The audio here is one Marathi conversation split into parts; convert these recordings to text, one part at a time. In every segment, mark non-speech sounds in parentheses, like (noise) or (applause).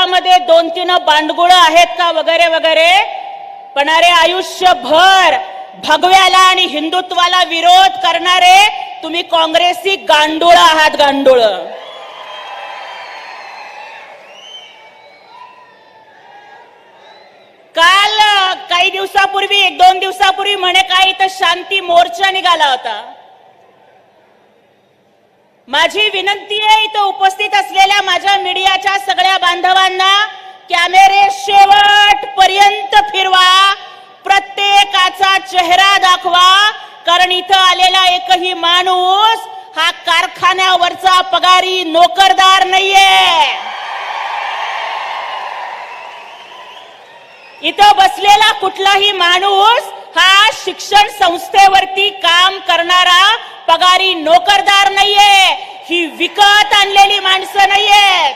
अंगामध्ये दोन तीन बांडगुळ आहेत का वगैरे वगैरे? पण अरे आयुष्यभर भगव्याला आणि हिंदुत्वाला विरोध करणारे तुम्ही काँग्रेसी गांडूळ आहात गांडूळ. काल काही दिवसापूर्वी एक दोन दिवसापूर्वी म्हणे काय इथं शांती मोर्चा निघाला होता. माझी विनंती आहे इथं उपस्थित असलेल्या माझ्या मीडियाच्या सगळ्या बांधवांना कॅमेरे शेवट पर्यंत फिरवा प्रत्येकाचा चेहरा दाखवा कारण इथं आलेला एकही माणूस हा कारखान्यावरचा पगारी नोकरदार नाहीये. इथं बसलेला कुठलाही माणूस हा शिक्षण संस्थेवरती काम करणारा पगारी नोकरदार नाहीये. ही विकत आणलेली माणसं नाहीयेत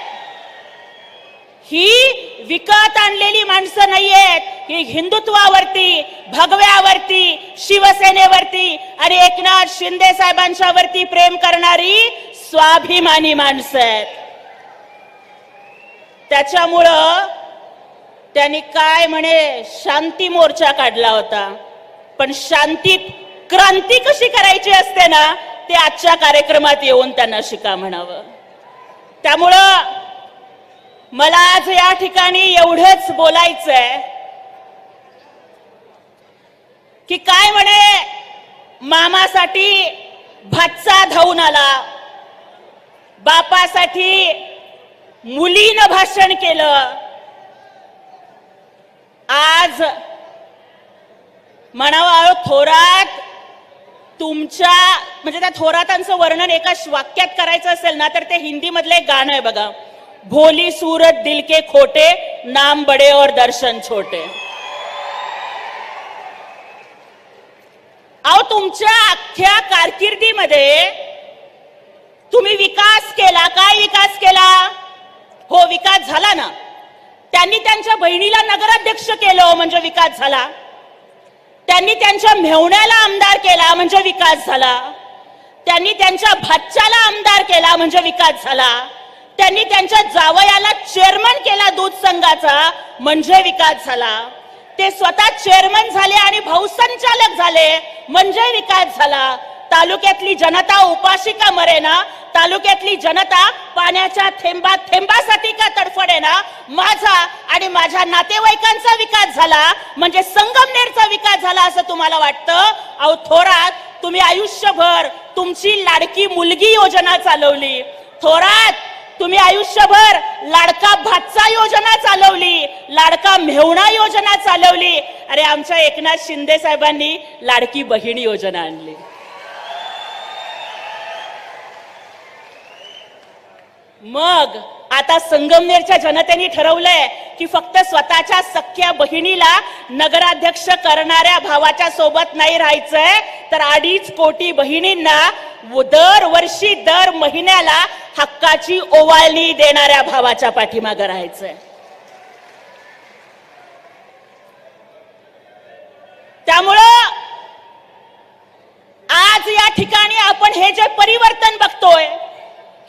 ही विकत आणलेली माणसं नाहीयेत ही हिंदुत्वावरती भगव्यावरती शिवसेनेवरती आणि एकनाथ शिंदे साहेबांच्या वरती प्रेम करणारी स्वाभिमानी माणसं आहेत. त्याच्यामुळं त्यांनी काय म्हणे शांती मोर्चा काढला होता. पण शांतीत क्रांती कशी करायची असते ना ते आजच्या कार्यक्रमात येऊन त्यांना शिका म्हणावं. त्यामुळं मला आज या ठिकाणी एवढंच बोलायचंय की काय म्हणे मामासाठी भातचा धावून आला. बापासाठी मुलीनं भाषण केलं. आज म्हणावं अहो, थोरात तुमच्या म्हणजे त्या थोरातांचं वर्णन एका वाक्यात करायचं असेल ना तर ते हिंदी मधलं एक गाणं आहे बघा. भोली सूरत दिल के खोटे नाम बडे और दर्शन छोटे. अहो तुमच्या अख्ख्या कारकिर्दीमध्ये तुम्ही विकास केला. काय विकास केला? हो विकास झाला ना. त्यांनी त्यांच्या बहिणीला नगराध्यक्ष केलं म्हणजे विकास झाला. त्यांनी त्यांच्या मेहण्याला आमदार केला म्हणजे विकास झाला. त्यांनी त्यांच्या भाच्याला आमदार केला म्हणजे विकास झाला. त्यांनी त्यांच्या जावयाला चेअरमन केला दूध संघाचा म्हणजे विकास झाला. ते स्वतः चेअरमन झाले आणि भाऊसंचालक झाले म्हणजे विकास झाला. तालुक्यातली जनता उपाशी का मरेना तालुक्यातली जनता पाण्याच्या थेंबा थेंबासाठी का तडफडे ना माझा आणि माझ्या नातेवाईकांचा विकास झाला म्हणजे संगमनेरचा विकास झाला असं तुम्हाला वाटतं? अहो थोरात तुम्ही आयुष्यभर तुमची लाडकी मुलगी योजना चालवली. थोरात तुम्ही आयुष्यभर लाडका भातचा योजना चालवली लाडका मेवणा योजना चालवली. अरे आमच्या एकनाथ शिंदे साहेबांनी लाडकी बहीण योजना आणली. मग आता संगमनेरच्या जनतेने ठरवलंय की फक्त स्वतःच्या सख्या बहिणीला नगराध्यक्ष करणाऱ्या भावाच्या सोबत नाही राहायचंय तर अडीच कोटी बहिणींना दरवर्षी दर महिन्याला हक्काची ओवाळणी देणाऱ्या भावाच्या पाठीमागं राहायचंय. त्यामुळं आज या ठिकाणी आपण हे जे परिवर्तन बघतोय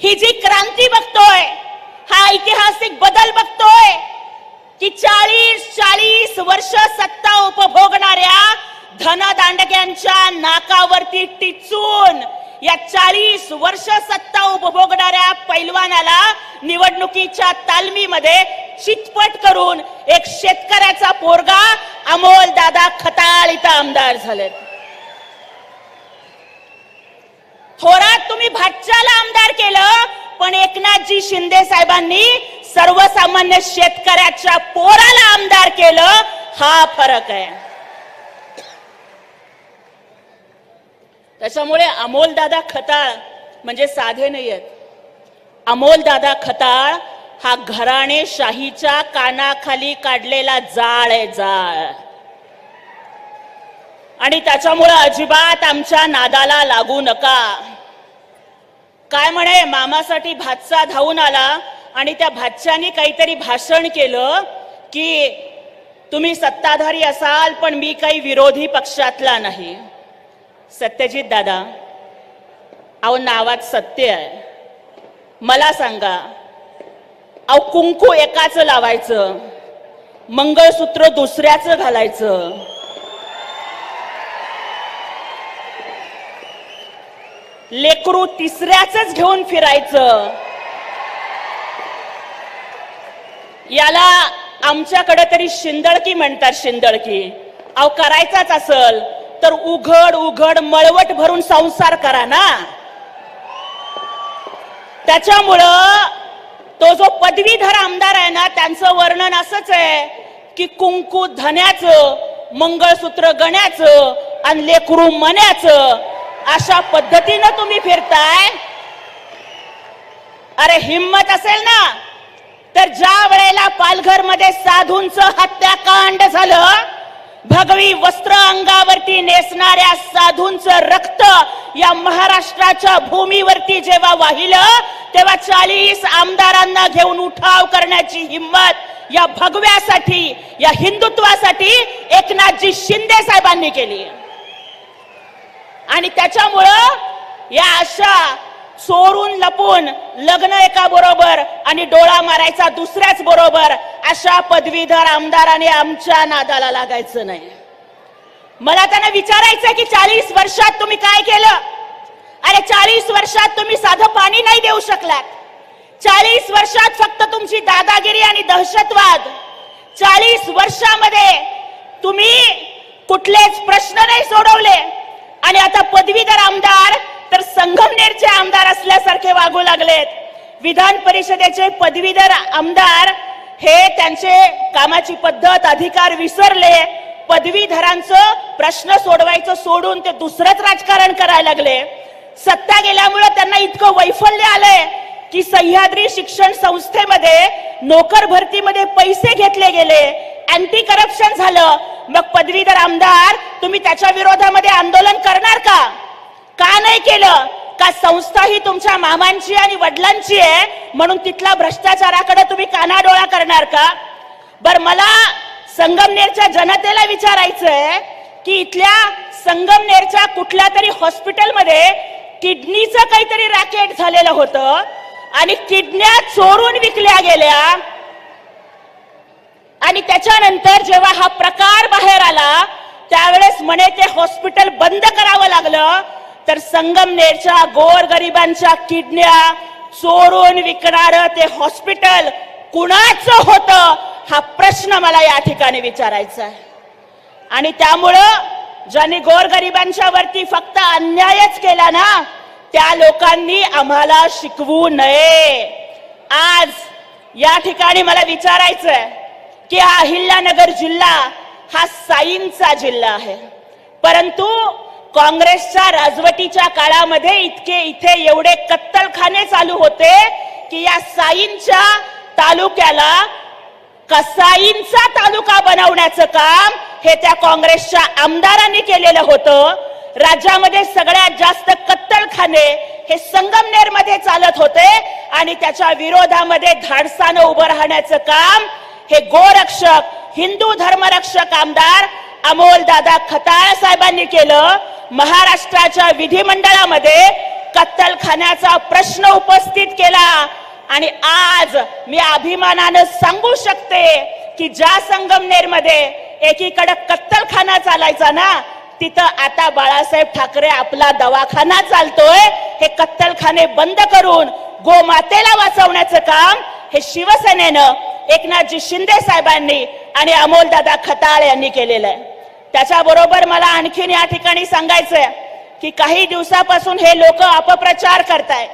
ही जी क्रांती बघतोय हा ऐतिहासिक बदल बघतोय की चाळीस चाळीस वर्ष सत्ता उपभोगणाऱ्या धनदांडग्यांच्या नाकावरती टिचून या चाळीस वर्ष सत्ता उपभोगणाऱ्या पैलवानाला निवडणुकीच्या तालमीमध्ये चितपट करून एक शेतकऱ्याचा पोरगा अमोल दादा खताळ इथं आमदार झालेत थोरात तुम्ही भाच्याला आमदार केलं पण एकनाथजी शिंदे साहेबांनी सर्वसामान्य शेतकऱ्याच्या पोराला आमदार केलं हा फरक आहे. त्याच्यामुळे अमोलदादा खताळ म्हणजे साधे नाही आहेत अमोलदादा खताळ हा घराणे शाहीच्या कानाखाली काढलेला जाळ आहे जाळ. आणि त्याच्यामुळे अजिबात आमच्या नादाला लागू नका. काय म्हणे मामासाठी भातचा धावून आला आणि त्या भाच्यानी काहीतरी भाषण केलं की तुम्ही सत्ताधारी असाल पण मी काही विरोधी पक्षातला नाही. सत्यजित दादा अहो नावात सत्य आहे. मला सांगा अहो कुंकू एकाच लावायचं मंगळसूत्र दुसऱ्याचं घालायचं लेकरू तिसऱ्याच घेऊन फिरायचं. याला आमच्याकडे तरी शिंदळकी म्हणतात शिंदळकी. अहो करायचाच असल. तर उघड उघड मळवट भरून संसार करा ना. त्याच्यामुळं तो जो पदवीधर आमदार आहे ना त्यांचं वर्णन असंच आहे की कुंकू धन्याचं मंगळसूत्र गण्याचं आणि लेकरू मण्याचं अशा पद्धतीनं तुम्ही फिरताय? अरे हिम्मत असेल ना? तर ज्या वेळेला पालघरमध्ये साधूंचं हत्याकांड झालं भगवी वस्त्र अंगावरती नेसणाऱ्या साधूंचं रक्त या महाराष्ट्राच्या भूमीवरती जेव्हा वाहिलं तेव्हा चाळीस आमदारांना घेऊन उठाव करण्याची हिंमत या भगव्यासाठी या हिंदुत्वासाठी एकनाथजी शिंदे साहेबांनी केली. आणि त्याच्यामुळं या अशा चोरून लपून लग्न एका बरोबर आणि डोळा मारायचा दुसऱ्याच बरोबर अशा पदवीधर आमदाराने आमच्या नादाला लागायचं नाही. मला त्यांना विचारायचं की चाळीस वर्षात तुम्ही काय केलं? अरे चाळीस वर्षात तुम्ही साधं पाणी नाही देऊ शकलात. चाळीस वर्षात फक्त तुमची दादागिरी आणि दहशतवाद. चाळीस वर्षामध्ये तुम्ही कुठलेच प्रश्न नाही सोडवले. आणि आता पदवीधर आमदार तर संगमनेरचे आमदार असल्यासारखे वागू लागलेत. विधान परिषदेचे पदवीधर आमदार हे त्यांचे कामाची पद्धत अधिकार विसरले. पदवीधरांचं प्रश्न सोडवायचं सोडून ते दुसरंच राजकारण करायला लागले. सत्ता गेल्यामुळे त्यांना इतकं वैफल्य आलंय की सह्याद्री शिक्षण संस्थेमध्ये नोकर भरतीमध्ये पैसे घेतले गेले. अँटी करप्शन झालं. मग पदवीधर आमदार तुम्ही त्याच्या विरोधामध्ये आंदोलन करणार का? का नाही केलं? का संस्था ही तुमच्या मामांची आणि वडिलांची आहे म्हणून तिथला भ्रष्टाचाराकडे तुम्ही कानाडोळा करणार का? बर मला संगमनेरच्या जनतेला विचारायचंय की इथल्या संगमनेरच्या कुठल्या तरी हॉस्पिटलमध्ये किडनीचं काहीतरी रॅकेट झालेलं होतं आणि किडन्या चोरून विकल्या गेल्या. आणि त्याच्यानंतर जेव्हा हा प्रकार बाहेर आला त्यावेळेस म्हणे ते हॉस्पिटल बंद करावं लागलं. तर संगमनेरच्या गोरगरिबांच्या किडन्या चोरून विकणार ते हॉस्पिटल कुणाचं होत हा प्रश्न मला या ठिकाणी विचारायचा आहे. आणि त्यामुळं ज्यांनी गोरगरिबांच्या वरती फक्त अन्यायच केला ना त्या लोकांनी आम्हाला शिकवू नये. आज या ठिकाणी मला विचारायचंय की हा अहिल्यानगर जिल्हा हा साईंचा जिल्हा आहे. परंतु काँग्रेसच्या राजवटीच्या काळामध्ये इतके इथे एवढे कत्तलखाने चालू होते की या साईंच्या तालुक्याला कसाईंचा तालुका बनवण्याचं काम हे त्या काँग्रेसच्या आमदारांनी केलेलं होतं. राज्यामध्ये सगळ्यात जास्त कत्तलखाने हे संगमनेरमध्ये चालत होते आणि त्याच्या विरोधामध्ये धाडसानं उभं राहण्याचं काम हे गोरक्षक हिंदू धर्मरक्षक आमदार अमोल दादा खताळ साहेबांनी केलं. महाराष्ट्राच्या विधिमंडळामध्ये कत्तलखान्याचा प्रश्न उपस्थित केला. आणि आज मी अभिमानानं सांगू शकते की ज्या संगमनेरमध्ये एकीकडे कत्तलखाना चालायचा ना तिथं आता बाळासाहेब ठाकरे आपला दवाखाना चालतोय. हे कत्तलखाने बंद करून गोमातेला वाचवण्याचं काम हे शिवसेनेनं एकनाथजी शिंदे साहेबांनी आणि अमोलदादा खताळ यांनी केलेलं आहे. त्याच्याबरोबर मला आणखीन या ठिकाणी सांगायचंय की काही दिवसापासून हे लोक अपप्रचार करताय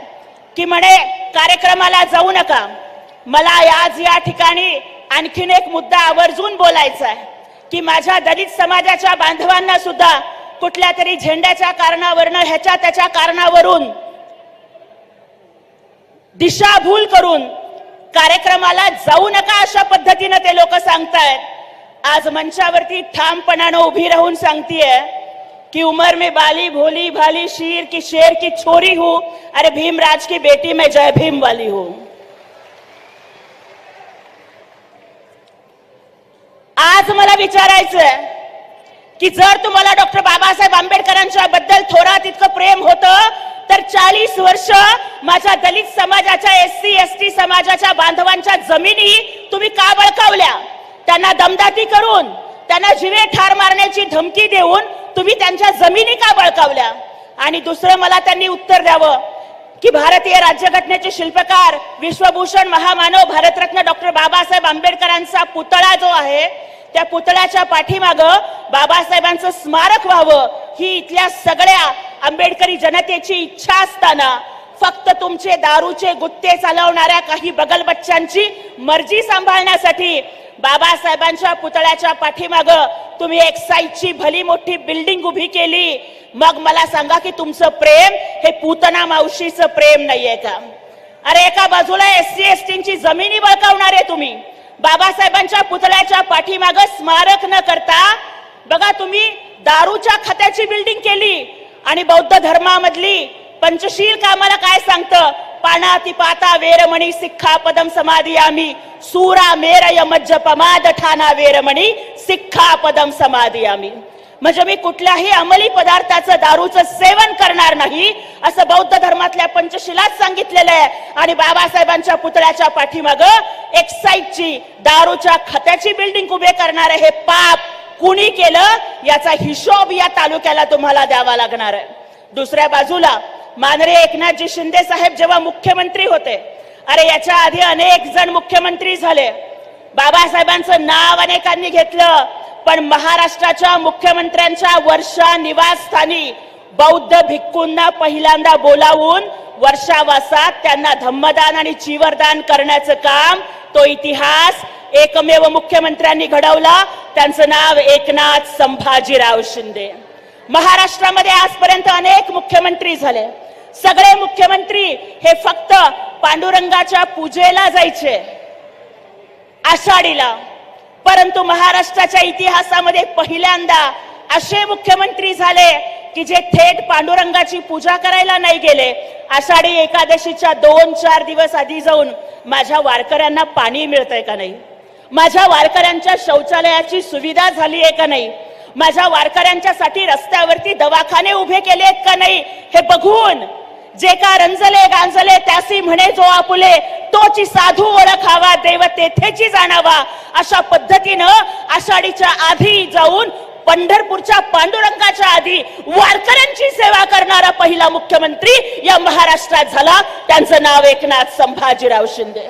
की म्हणे कार्यक्रमाला जाऊ नका. मला आज या ठिकाणी आणखीन एक मुद्दा आवर्जून बोलायचा आहे की माझ्या दलित समाजाच्या बांधवांना सुद्धा कुठल्या तरी झेंड्याच्या कारणावरनं ह्याच्या त्याच्या कारणावरून दिशाभूल करून कार्यक्रमाला जाऊ नका अशा पद्धतीनं ते लोक सांगतायत. आज मंचावरती ठामपणानं उभी राहून सांगतीये कि उमर में बाली भोली भाली शीर की शेर की छोरी हूं अरे भीमराज की बेटी मैं जय भीम वाली हूं। आज मला विचारायचंय की जर तुम्हाला डॉक्टर बाबासाहेब आंबेडकरांच्या बद्दल थोरात इतकं प्रेम होतं तर चाळीस वर्ष माझ्या दलित समाजाच्या एस सी एस टी समाजाच्या बांधवांच्या जमिनी तुम्ही का बळकावल्या? त्यांना दमदाती करून त्यांना जिवे ठार मारण्याची धमकी देऊन तुम्ही त्यांच्या जमिनी का बळकावल्या? आणि दुसरं मला त्यांनी उत्तर द्यावं की भारतीय राज्यघटनेचे शिल्पकार विश्वभूषण महामानव भारतरत्न डॉक्टर बाबासाहेब आंबेडकरांचा पुतळा जो आहे त्या पुतळ्याच्या पाठीमाग बाबासाहेबांचं स्मारक व्हावं ही इथल्या सगळ्या आंबेडकरी जनतेची इच्छा असताना फक्त तुमचे दारूचे गुत्ते चालवणाऱ्या काही बगलबच्चांची मर्जी सांभाळण्यासाठी बाबासाहेबांच्या पुतळ्याच्या पाठीमाग तुम्ही एक्साईजची भली मोठी बिल्डिंग उभी केली. मग मला सांगा की तुमचं प्रेम हे पूतना मावशीचं प्रेम नाहीये का? अरे एका बाजूला एस सी एस टीची जमिनी बळकावणारे तुम्ही. बाबासाहेबांच्या पुतळ्याच्या पाठीमाग स्मारक न करता बघा तुम्ही दारूच्या खात्याची बिल्डिंग केली आणि बौद्ध धर्मामधली पंचशील कामाला काय सांगतं? पानाती पाता वेरमणी सिक्खा पदम समाधी आम्ही सूरा मेरय मज्ज पमाद ठाणा वेरमणी सिक्खा पदम समाधी आम्ही म्हणजे मी कुठल्याही अंमली पदार्थाचं दारूचं सेवन करणार नाही असं बौद्ध धर्मातल्या पंचशिलात सांगितलेलं आहे. आणि बाबासाहेबांच्या पुतळ्याच्या पाठीमाग एक्साईटची दारूच्या खत्याची बिल्डिंग उभे करणारे हे पाप कुणी केलं याचा हिशोब या तालुक्याला तुम्हाला द्यावा लागणार आहे. दुसऱ्या बाजूला मानरे एकनाथजी शिंदे साहेब जेव्हा मुख्यमंत्री होते अरे याच्या आधी अनेक जण मुख्यमंत्री झाले. बाबासाहेबांचं नाव अनेकांनी घेतलं पण महाराष्ट्राच्या मुख्यमंत्र्यांच्या वर्षा निवासस्थानी बौद्ध भिक्खूंना पहिल्यांदा बोलावून वर्षावासात त्यांना धम्मदान आणि चिवरदान करण्याचं काम तो इतिहास एकमेव मुख्यमंत्र्यांनी घडवला. त्यांचं नाव एकनाथ संभाजीराव शिंदे. महाराष्ट्रामध्ये आजपर्यंत अनेक मुख्यमंत्री झाले. सगळे मुख्यमंत्री हे फक्त पांडुरंगाच्या पूजेला जायचे. आषाढीला. परंतु महाराष्ट्राच्या इतिहासामध्ये पहिल्यांदा असे मुख्यमंत्री झाले की जे थेट पांडुरंगाची पूजा करायला नाही गेले. आषाढी एकादशीच्या दोन चार दिवस आधी जाऊन माझ्या वारकऱ्यांना पाणी मिळतंय का नाही? माझ्या वारकऱ्यांच्या शौचालयाची सुविधा झाली आहे का नाही? माझ्या वारकऱ्यांच्यासाठी रस्त्यावरती दवाखाने उभे केले आहेत का नाही? हे बघून जे का रंजले गांजले त्यासी म्हणे जो आपुले तोची साधू ओळखावा देव तेथेची जाणावा. अशा पद्धतीनं आषाढीच्या आधी जाऊन पंढरपूरच्या पांडुरंगाच्या आधी वारकऱ्यांची सेवा करणारा पहिला मुख्यमंत्री या महाराष्ट्रात झाला. त्यांचं नाव एकनाथ संभाजीराव शिंदे.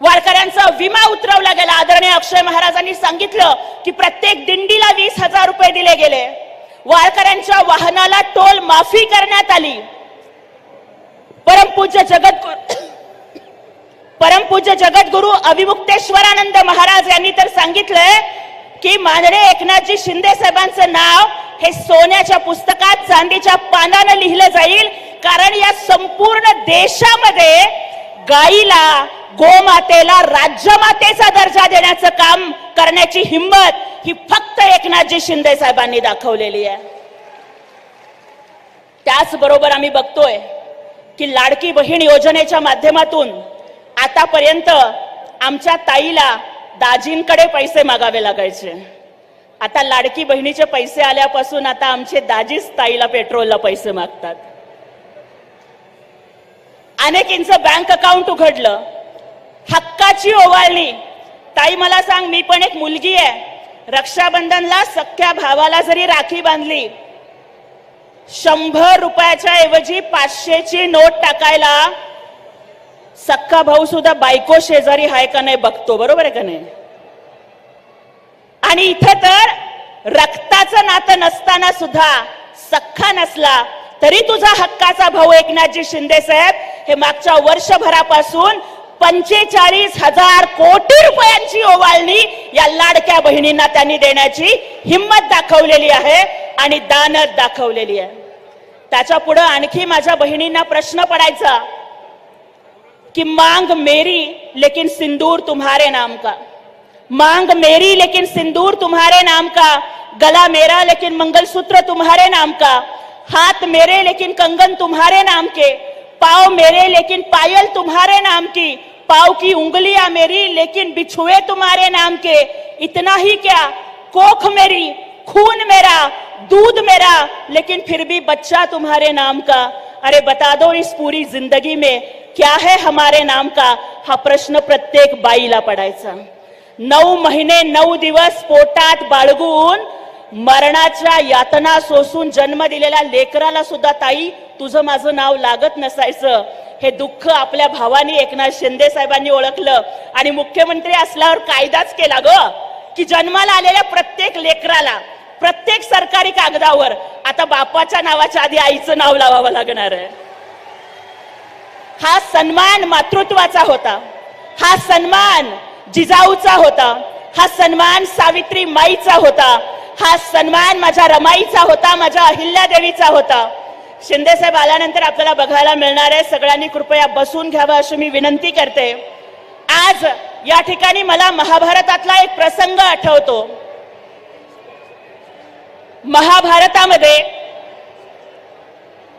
वारकऱ्यांचा विमा उतरवला गेला. आदरणीय अक्षय महाराजांनी सांगितलं की प्रत्येक दिंडीला वीस हजार रुपये दिले गेले. वारकऱ्यांच्या वाहनाला टोल माफी करण्यात आली. परमपूज्य जगद्गुरु (coughs) परमपूज्य जगद्गुरु अभिमुक्तेश्वरानंद महाराज यांनी तर सांगितलंय की मानडे एकनाथजी शिंदे साहेबांचं नाव हे सोन्याच्या पुस्तकात चांदीच्या पानानं लिहिलं जाईल. कारण या संपूर्ण देशामध्ये गाईला गोमातेला राज्यमातेचा दर्जा देण्याचं काम करण्याची हिंमत ही फक्त एकनाथजी शिंदे साहेबांनी दाखवलेली आहे. त्याचबरोबर आम्ही बघतोय की लाडकी बहीण योजनेच्या माध्यमातून आतापर्यंत आमच्या ताईला दाजींकडे पैसे मागावे लागायचे. आता लाडकी बहिणीचे पैसे आल्यापासून आता आमचे दाजीच ताईला पेट्रोलला पैसे मागतात. अनेकींचं बँक अकाउंट उघडलं. हक्काची ओवाळणी. ताई मला सांग मी पण एक मुलगी आहे. रक्षाबंधनला सख्या भावाला जरी राखी बांधली शंभर रुपयाच्या ऐवजी पाचशेची नोट टाकायला सख्खा भाऊ सुद्धा बायको शेजारी हाय का नाही बघतो बरोबर आहे का नाही? आणि इथं तर रक्ताचं नातं नसताना सुद्धा सख्खा नसला तरी तुझा हक्काचा भाऊ एकनाथजी शिंदे साहेब हे मागच्या वर्षभरापासून पंचेचाळीस हजार कोटी रुपयांची ओवाळणी या लाडक्या बहिणींना त्यांनी देण्याची हिंमत दाखवलेली आहे आणि दानत दाखवलेली आहे. त्याच्या पुढे आणखी माझ्या बहिणींना प्रश्न पडायचा कि मांग मेरी लेकिन सिंदूर तुम्हारे नाम का? मांग मेरी लेकिन सिंदूर तुम्हारे नाम का गला मेरा लेकिन मंगलसूत्र तुम्हारे नाम का हाथ मेरे लेकिन कंगन तुम्हारे नाम के पाव मेरे लेकिन पायल तुम्हारे नाम की। पाव की उंगलियां मेरी लेकिन बिछुए तुम्हारे नाम के। इतना ही क्या? कोख मेरी खून मेरा दूध मेरा लेकिन फिर भी बच्चा तुम्हारे नाम का। अरे बता दो इस पूरी जिंदगी में क्या है हमारे नाम का? हा प्रश्न प्रत्येक बाईला पडायचा। नऊ महिने नऊ दिवस पोटात बाळगून मरणाच्या यातना सोसून जन्म दिलेल्या लेकराला सुद्धा ताई तुझं माझं नाव लागत नसायचं. हे दुःख आपल्या भावानी एकनाथ शिंदे साहेबांनी ओळखलं आणि मुख्यमंत्री असल्यावर कायदाच केला ग. की जन्माला आलेल्या प्रत्येक लेकराला प्रत्येक सरकारी कागदावर आता बापाच्या नावाच्या आधी आईचं नाव लावावं लागणार आहे. हा सन्मान मातृत्वाचा होता. हा सन्मान जिजाऊचा होता. हा सन्मान सावित्री माईचा होता. हा सन्मान माझ्या रमाईचा होता माझ्या अहिल्यादेवीचा होता. शिंदे साहेब आल्यानंतर आपल्याला बघायला मिळणार आहे. सगळ्यांनी कृपया बसून घ्यावं अशी मी विनंती करते. आज या ठिकाणी मला महाभारतातला एक प्रसंग आठवतो. महाभारतामध्ये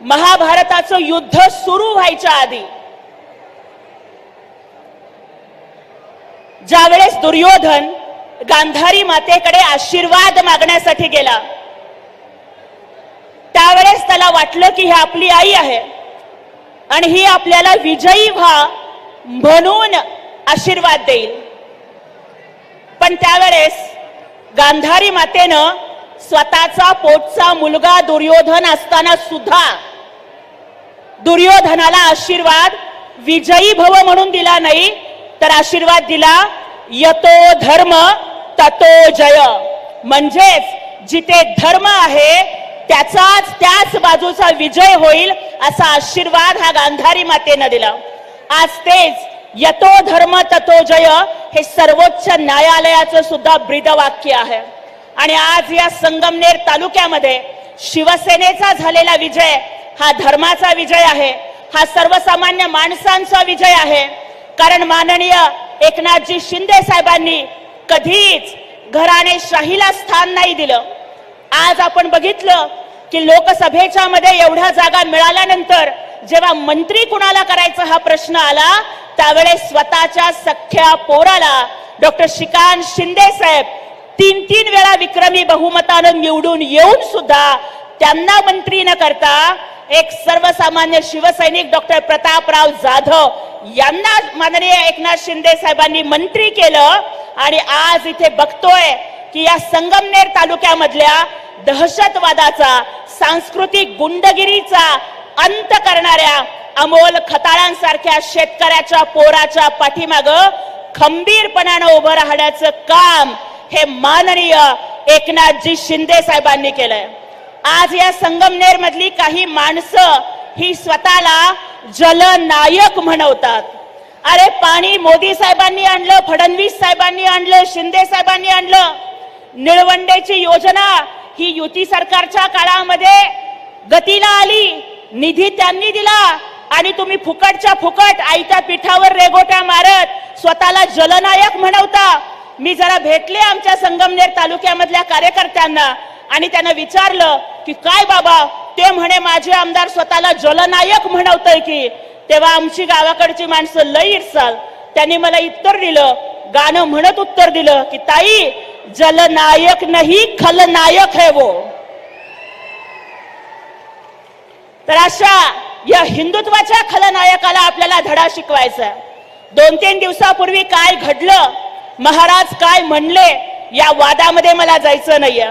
महाभारताचं युद्ध सुरू व्हायच्या आधी ज्यावेळेस दुर्योधन गांधारी मातेकडे आशीर्वाद मागण्यासाठी गेला. त्यावेळेस त्याला वाटलं की ही आपली आई आहे. आणि ही आपल्याला विजयी व्हा म्हणून आशीर्वाद देईल. पण त्यावेळेस गांधारी मातेनं स्वतःचा पोटचा मुलगा दुर्योधन असताना सुद्धा दुर्योधनाला आशीर्वाद विजयी भव म्हणून दिला नाही तर आशीर्वाद दिला यतो धर्म ततो जय म्हणजेच जिथे धर्म आहे त्याचाच त्याच बाजूचा विजय होईल असा आशीर्वाद हा गांधारी मातेनं दिला. आज तेच यतो धर्म ततो जय हे सर्वोच्च न्यायालयाचं सुद्धा ब्रीदवाक्य आहे. आणि आज या संगमनेर तालुक्यामध्ये शिवसेनेचा झालेला विजय हा धर्माचा विजय आहे. हा सर्वसामान्य माणसांचा विजय आहे. कारण माननीय एकनाथजी शिंदे साहेबांनी कधीच घराने शाहीला स्थान नाही दिलं. आज आपण बघितलं की लोकसभेच्या मध्ये एवढ्या जागा मिळाल्यानंतर जेव्हा मंत्री कुणाला करायचा हा प्रश्न आला त्यावेळेस स्वतःच्या सख्या पोराला डॉक्टर श्रीकांत शिंदे साहेब तीन तीन वेळा विक्रमी बहुमतानं निवडून येऊन सुद्धा त्यांना मंत्री न करता एक सर्वसामान्य शिवसैनिक डॉक्टर प्रतापराव जाधव यांना माननीय एकनाथ शिंदे साहेबांनी मंत्री केलं. आणि आज इथे बघतोय की या संगमनेर तालुक्यामधल्या दहशतवादाचा सांस्कृतिक गुंडगिरीचा अंत करणाऱ्या अमोल खताळांसारख्या शेतकऱ्याच्या पोराच्या पाठीमाग खंबीरपणानं उभं राहण्याचं काम हे माननीय एकनाथजी शिंदे साहेबांनी केलंय. आज या संगमनेर मधली काही माणसं ही स्वतःला जलनायक म्हणवतात. अरे पाणी मोदी साहेबांनी आणलं फडणवीस साहेबांनी आणलं शिंदे साहेबांनी आणलं. निळवंडेची योजना ही युती सरकारच्या काळामध्ये गतीला आली निधी त्यांनी दिला आणि तुम्ही फुकटच्या फुकट आईच्या पिठावर रेगोट्या मारत स्वतःला जलनायक म्हणवता. मी जरा भेटले आमच्या संगमनेर तालुक्यामधल्या कार्यकर्त्यांना आणि त्यांना विचारलं की काय बाबा? ते म्हणे माझे आमदार स्वतःला जलनायक म्हणवतय की तेव्हा आमची गावाकडची माणसं लई इरसाल त्यांनी मला उत्तर दिलं गाणं म्हणत उत्तर दिलं की ताई जलनायक नाही खलनायक है वो. तर अशा या हिंदुत्वाच्या खलनायकाला आपल्याला धडा शिकवायचा. दोन तीन दिवसापूर्वी काय घडलं महाराज काय म्हणले या वादामध्ये मला जायचं नाहीये.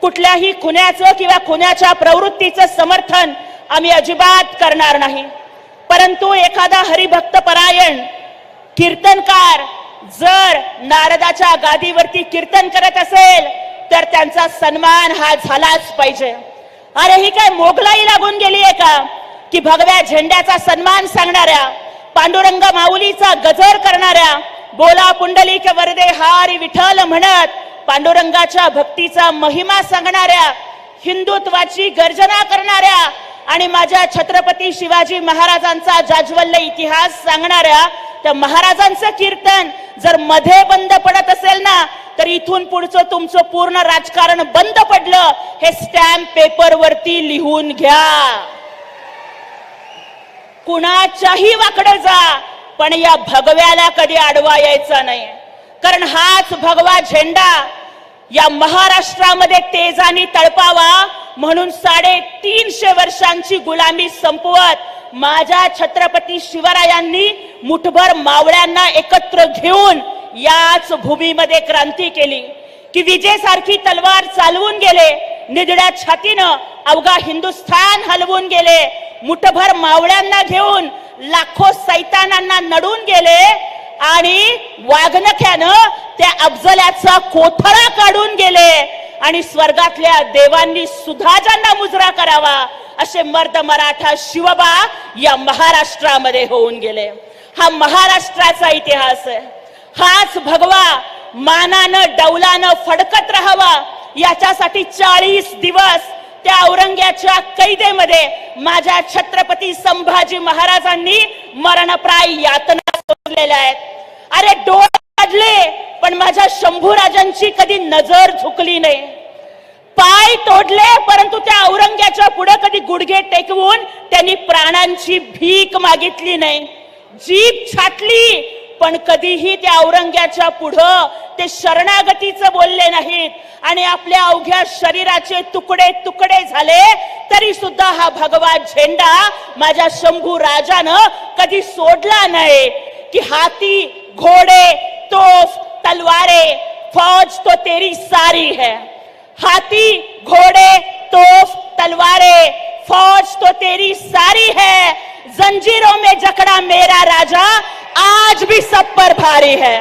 कुठल्याही खुन्याचं किंवा खुन्याच्या प्रवृत्तीचं समर्थन आम्ही अजिबात करणार नाही. परंतु एखादा हरिभक्त परायण कीर्तनकार जर नारदाच्या गादीवरती कीर्तन करत असेल तर त्यांचा सन्मान हा झालाच पाहिजे. अरे ही काय मोगलाई लागून गेली आहे का? की भगव्या झेंड्याचा सन्मान सांगणाऱ्या पांडुरंग माऊलीचा गजर करणाऱ्या बोला पुंडलिक वरदे हारी विठ्ठल म्हणत पांडुरंगाच्या भक्तीचा महिमा सांगणाऱ्या हिंदुत्वाची गर्जना करणाऱ्या आणि माझ्या छत्रपती शिवाजी महाराजांचा जाज्वल्य इतिहास सांगणाऱ्या त्या महाराजांचं कीर्तन जर मध्ये बंद पडत असेल ना तर इथून पुढचं तुमचं पूर्ण राजकारण बंद पडलं हे स्टॅम्प पेपर वरती लिहून घ्या. कुणाच्याही वाकडे जा पण या भगव्याला कधी आडवा यायचा नाही. कारण हाच भगवा झेंडा या महाराष्ट्रामध्ये तेजानी तळपावा म्हणून साडेतीनशे वर्षांची गुलामी संपवत माझ्या छत्रपती शिवरायांनी मुठभर मावळ्यांना एकत्र घेऊन याच भूमीमध्ये क्रांती केली. की विजेसारखी तलवार चालवून गेले निधड्या छातीनं अवघा हिंदुस्थान हलवून गेले मुठभर मावळ्यांना घेऊन लाखो सैतानांना नडून गेले आणि वाघनख्यानं त्या अफजल्याचा कोथळा काढून गेले. आणि स्वर्गातल्या देवांनी सुद्धा ज्यांना मुजरा करावा असे मर्द मराठा शिवबा या महाराष्ट्रामध्ये होऊन गेले. हा महाराष्ट्राचा इतिहास आहे. हाच भगवा मानानं डौलानं फडकत राहावा याच्यासाठी चाळीस दिवस त्या औरंग्याच्या कैदेमध्ये माझ्या छत्रपती संभाजी महाराजांनी मरणप्राय यातना सोडलेल्या आहेत. अरे डोळे काढले पण माझ्या शंभूराजांची कधी नजर झुकली नाही. पाय तोडले परंतु त्या औरंग्याच्या पुढे कधी गुडघे टेकवून त्यांनी प्राणांची भीक मागितली नाही. जीभ छाटली पण कधीही त्या औरंग्याच्या पुढं ते शरणागतीचं बोलले नाहीत. आणि आपल्या अवघ्या शरीराचे तुकडे तुकडे झाले तरी सुद्धा हा भगवा झेंडा माझ्या शंभू राजानं कधी सोडला नाही. की हाती घोडे तोफ तलवारे फौज तो तेरी सारी है। हाथी घोड़े तोफ तलवारे फौज तो तेरी सारी है। जंजीरों में जकड़ा मेरा राजा आज भी सब पर भारी है।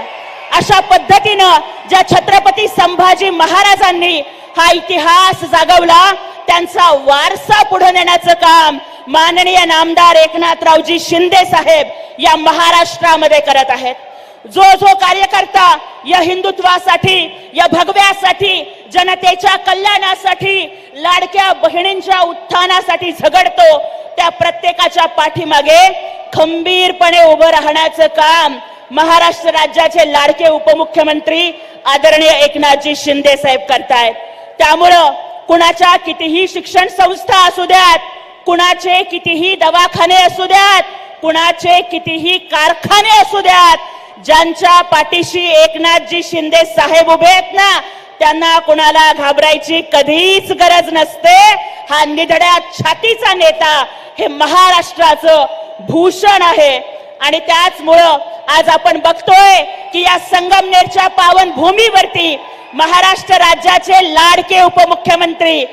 अशा पद्धतीनं ज्या छत्रपती संभाजी महाराजांनी हा इतिहास जागवला त्यांचा वारसा पुढे नेण्याचं काम माननीय नामदार एकनाथरावजी शिंदे साहेब या महाराष्ट्रामध्ये करत आहेत. जो जो कार्यकर्ता या हिंदुत्वासाठी या भगव्यासाठी जनतेच्या कल्याणासाठी लाडक्या बहिणींच्या उत्थानासाठी झगडतो त्या प्रत्येकाच्या पाठीमागे खंबीरपणे उभं राहण्याचं काम महाराष्ट्र राज्याचे लाडके उपमुख्यमंत्री आदरणीय एकनाथजी शिंदे साहेब करतायत. त्यामुळं कुणाच्या कितीही शिक्षण संस्था असू द्यात कुणाचे कितीही दवाखाने असू द्यात कुणाचे कितीही कारखाने असू द्यात ज्यांच्या पाठीशी एकनाथजी शिंदे साहेब उभे आहेत ना त्यांना कुणाला घाबरायची कधीच गरज नसते. हा निधड्या छातीचा नेता हे महाराष्ट्राचं भूषण आहे. आणि त्याचमुळं आज आपण बघतोय की या संगमनेरच्या पावन भूमीवरती महाराष्ट्र राज्याचे लाडके उपमुख्यमंत्री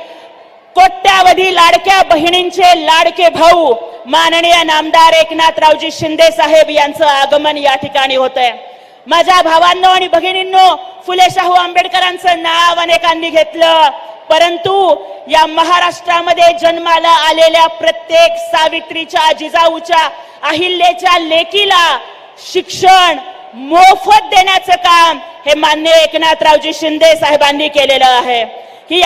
कोट्यावधी लाडक्या बहिणींचे लाडके भाऊ माननीय नामदार एकनाथरावजी शिंदे साहेब यांचं आगमन या ठिकाणी होत आहे माझ्या भावांनो आणि भगिनींनो फुले शाहू आंबेडकरांचं नाव अनेकांनी घेतलं. परंतु या महाराष्ट्रामध्ये जन्माला आलेल्या प्रत्येक सावित्रीच्या जिजाऊच्या अहिल्याच्या लेकीला शिक्षण मोफत देण्याचं काम हे मान्य एकनाथरावजी शिंदे साहेबांनी केलेलं आहे. ही